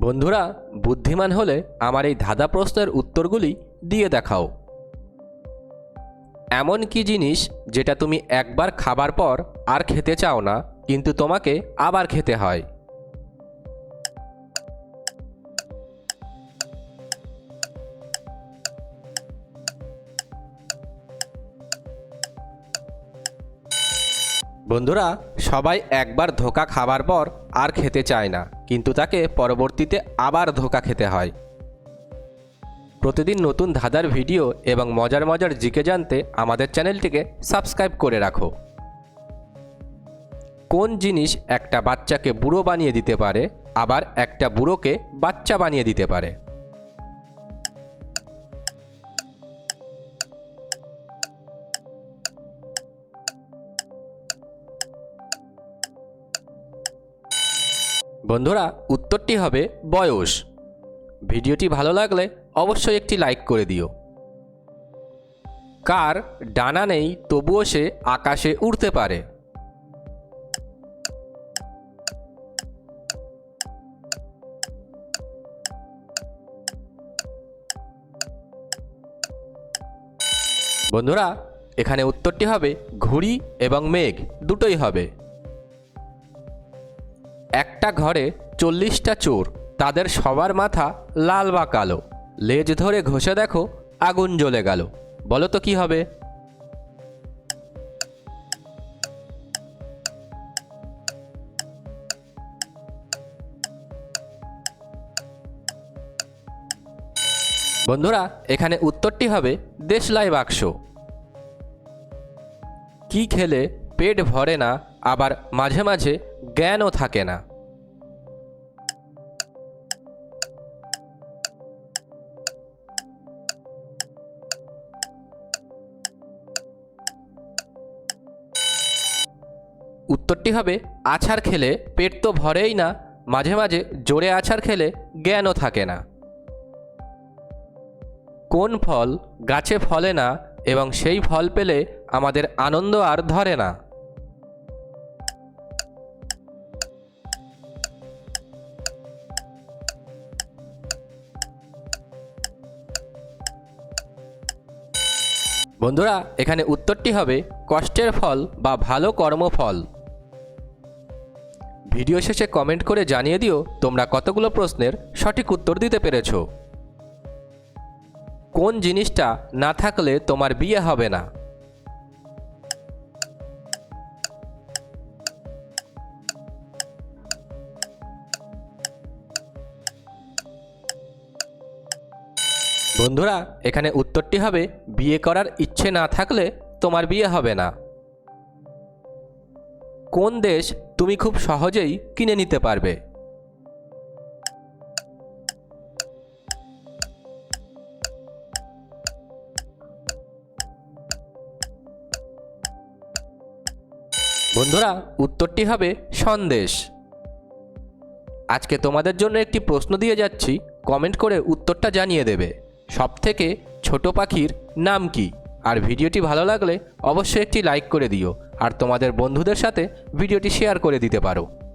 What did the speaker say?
বন্ধুরা, বুদ্ধিমান হলে আমার এই ধাঁধা প্রশ্নের উত্তরগুলি দিয়ে দেখাও। এমন কি জিনিস যেটা তুমি একবার খাবার পর আর খেতে চাও না, কিন্তু তোমাকে আবার খেতে হয়? বন্ধুরা, সবাই একবার ধোকা খাবার পর আর খেতে চায় না, কিন্তু তাকে পরবর্তীতে আবার ধোকা খেতে হয়। প্রতিদিন নতুন ধাঁধার ভিডিও এবং মজার মজার জিকে জানতে আমাদের চ্যানেলটিকে সাবস্ক্রাইব করে রাখো। কোন জিনিস একটা বাচ্চাকে বুড়ো বানিয়ে দিতে পারে, আবার একটা বুড়োকে বাচ্চা বানিয়ে দিতে পারে? বন্ধুরা, উত্তরটি হবে বয়স। ভিডিওটি ভালো লাগলে অবশ্যই একটি লাইক করে দিও। কার ডানা নেই তবুও সে আকাশে উড়তে পারে। বন্ধুরা, এখানে উত্তরটি হবে ঘুড়ি এবং মেঘ, দুটোই হবে। একটা ঘরে চল্লিশটা চোর, তাদের সবার মাথা লাল বা কালো। লেজ ধরে ঘষে দেখো, আগুন জ্বলে গেল। বলো তো কি হবে? বন্ধুরা, এখানে উত্তরটি হবে দেশলাই বাক্স। কি খেলে পেট ভরে না আবার মাঝে মাঝে জ্ঞানও থাকে না। উত্তরটি হবে, আছাড় খেলে পেট তো ভরেই না, মাঝে মাঝে জোরে আছাড় খেলে জ্ঞানও থাকে না। কোন ফল গাছে ফলে না এবং সেই ফল পেলে আমাদের আনন্দ আর ধরে না। বন্ধুরা, এখানে উত্তরটি হবে কষ্টের ফল বা ভালো কর্মফল। ভিডিও শেষে কমেন্ট করে জানিয়ে দিও তোমরা কতগুলো প্রশ্নের সঠিক উত্তর দিতে পেরেছ। কোন জিনিসটা না থাকলে তোমার বিয়ে হবে না? বন্ধুরা, এখানে উত্তরটি হবে, বিয়ে করার ইচ্ছে না থাকলে তোমার বিয়ে হবে না। কোন দেশ তুমি খুব সহজেই কিনে নিতে পারবে? বন্ধুরা, উত্তরটি হবে, সন্দেশ। আজকে তোমাদের জন্য একটি প্রশ্ন দিয়ে যাচ্ছি, কমেন্ট করে উত্তরটা জানিয়ে দেবে। সবথেকে ছোট পাখির নাম কি? আর ভিডিওটি ভালো লাগলে অবশ্যই একটি লাইক করে দিও। আর তোমাদের বন্ধুদের সাথে ভিডিওটি শেয়ার করে দিতে পারো।